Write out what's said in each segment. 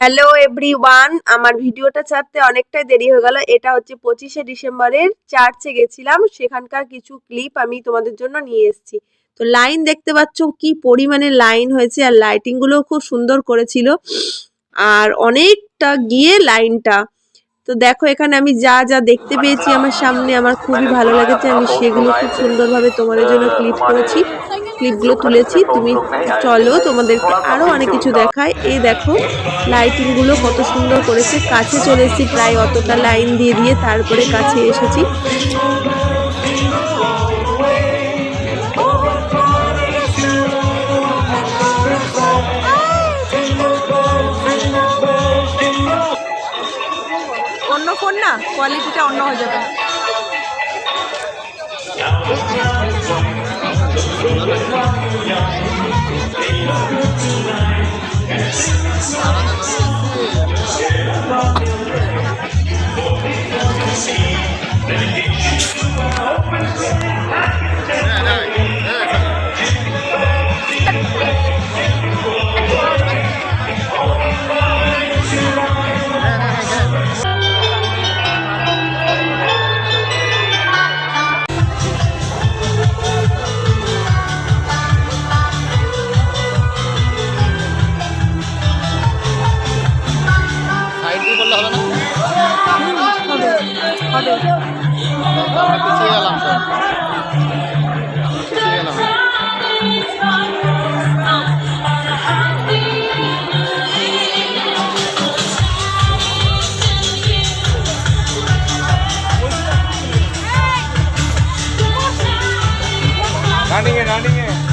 Hello every one আমার ভিডিওটা ছাড়তে অনেকটাই দেরি হয়ে গেল। এটা হচ্ছে পঁচিশে ডিসেম্বরের চার্চে গেছিলাম। সেখানকার কিছু ক্লিপ আমি তোমাদের জন্য নিয়ে এসেছি। তো লাইন দেখতে পাচ্ছ কি পরিমাণে লাইন হয়েছে আর লাইটিংগুলোও খুব সুন্দর করেছিল। আর অনেকটা গিয়ে লাইনটা তো দেখো, এখানে আমি যা যা দেখতে পেয়েছি আমার সামনে, আমার খুবই ভালো লেগেছে। আমি সেগুলো খুব সুন্দরভাবে তোমাদের জন্য ক্লিপ করেছি। ক্লিপগুলো তুলেছি। তুমি চলো, তোমাদেরকে আরও অনেক কিছু দেখায় এই দেখো, লাইটিংগুলো কত সুন্দর করেছে। কাছে চলেছি প্রায় অতটা লাইন দিয়ে দিয়ে, তারপরে কাছে এসেছি। অন্য ফোন না? কোয়ালিটিটা অন্য হয়ে যাবে। করলে হবে না হবে হবে তো আমরা পিছিয়ে গেলাম তো পিছিয়ে গেলাম রানিংয়ে রানিংয়ে দেখো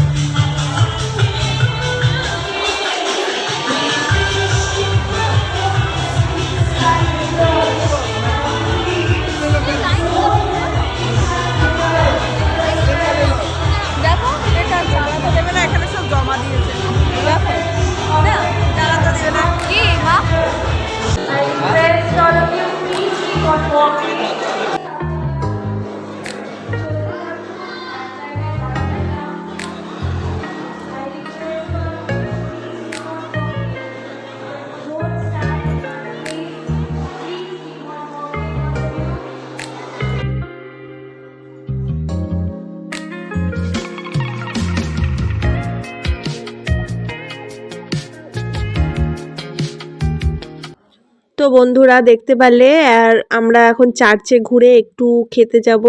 বন্ধুরা দেখতে পারলে, আর আমরা এখন চার্চে ঘুরে একটু খেতে যাব।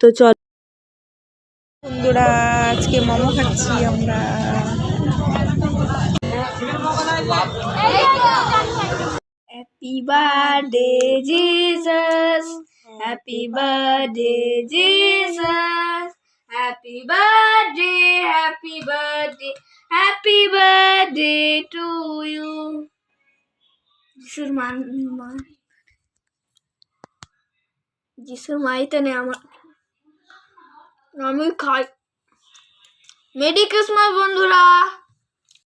তো চল। বন্ধুরা, আজকে মোমো খাচ্ছি আমরা। Happy birthday Jesus happy birthday Jesus happy birthday happy birthday happy to you যিশুর মান মা যিশুর মাই তো নেই আমার আমি খাই মেরি ক্রিসমাস বন্ধুরা